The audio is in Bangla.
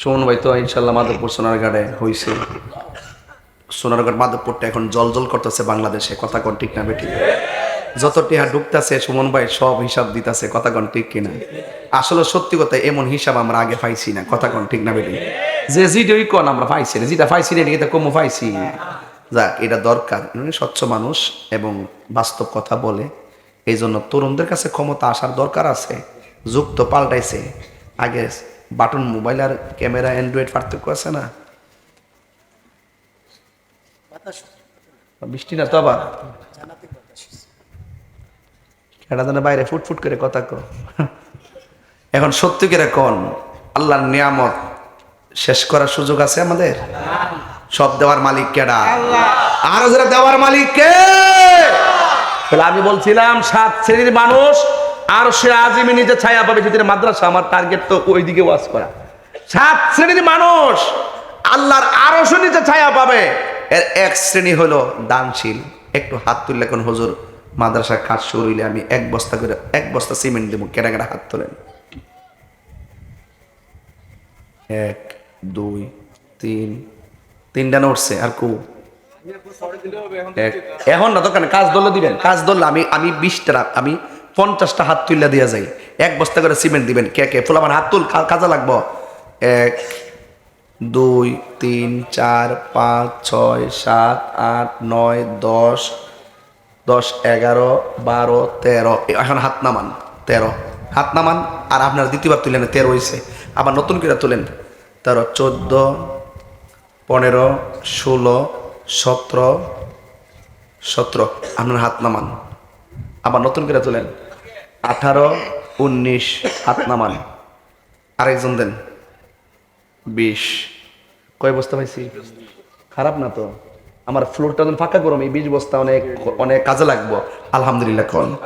সুমন ভাই তো ইনশাল্লাহ মাধবপুর সোনারঘাটে হয়েছে সোনারঘাট মাধবপুরটা এখন জল জল করতেছে বাংলাদেশে, কথা কোন ঠিক না বেটি? যত টিহা ঢুকতেছে সুমন ভাই সব হিসাব দিতেছে, কথা কোন ঠিক কিনা? আসলে সত্যি কথা, এমন হিসাব আমরা আগে পাইছি না, কথা কোন ঠিক না বেটি? যে জিডই কন আমরা পাইছি না, যেটা পাইছি না, এটা কমও পাইছি। যাক, এটা দরকার। স্বচ্ছ মানুষ এবং বাস্তব কথা বলে। এই জন্য তরুণদের কাছে ক্ষমতা আসার দরকার আছে যুক্ত পাল্টাইছে। আগে বাটন মোবাইল আর ক্যামেরা অ্যান্ড্রয়েড পার্থক্য আছে না? বৃষ্টি না তো আবার? বাইরে ফুটফুট করে কথা কো এখন সত্যি করে কোন আল্লাহর নিয়ামত শেষ করার সুযোগ আছে আমাদের? সব দেওয়ার মালিক কেডা? আরও যারা দেওয়ার মালিক কে? তাহলে আমি বলছিলাম সাত শ্রেণির মানুষ আর সে আজিমে নিজে ছায়া পাবে যদি মাদ্রাসা, আমার টার্গেট তো ওইদিকে ওয়াজ করা। সাত শ্রেণির মানুষ, আল্লাহর আরও নিচে ছায়া পাবে। এর এক শ্রেণি হলো দানশীল। একটু হাত তুললে কোন হুজুর, মাদ্রাসার কাজ শুরু হইলে আমি এক বস্তা করে, এক বস্তা সিমেন্ট দেবো কেনা কেনা হাত তোলেন। এক, দুই, তিন, তিনটা উঠছে আর কু? এখন না দোকানে কাজ ধরলে দিবেন, কাজ ধরলে আমি আমি বিশটা, আমি পঞ্চাশটা হাত তুললে দিয়া যাই। এক বস্তা করে সিমেন্ট দিবেন। কে কে? ফুল আমার হাত তুল কাজে লাগবো। এক, দুই, তিন, চার, পাঁচ, ছয়, সাত, আট, নয়, দশ দশ, এগারো, বারো, তেরো। এখন হাত নামান, তেরো। হাত নামান, আর আপনার দ্বিতীয়বার তুলেন, তেরো হয়েছে আবার নতুন করে তুলেন, তেরো, চোদ্দ, পনেরো, ষোলো, সতেরো সতেরো। আপনার হাত নামান। আবার নতুন করে তোলেন। আঠারো, উনিশ, হাত নামান। আরেকজন দেন। বিশ। কয় বস্তা পাইছি? খারাপ না তো। আমার ফ্লোরটা ফাঁকা গরম, এই বিশ বস্তা অনেক অনেক কাজে লাগবো। আলহামদুলিল্লাহ কন।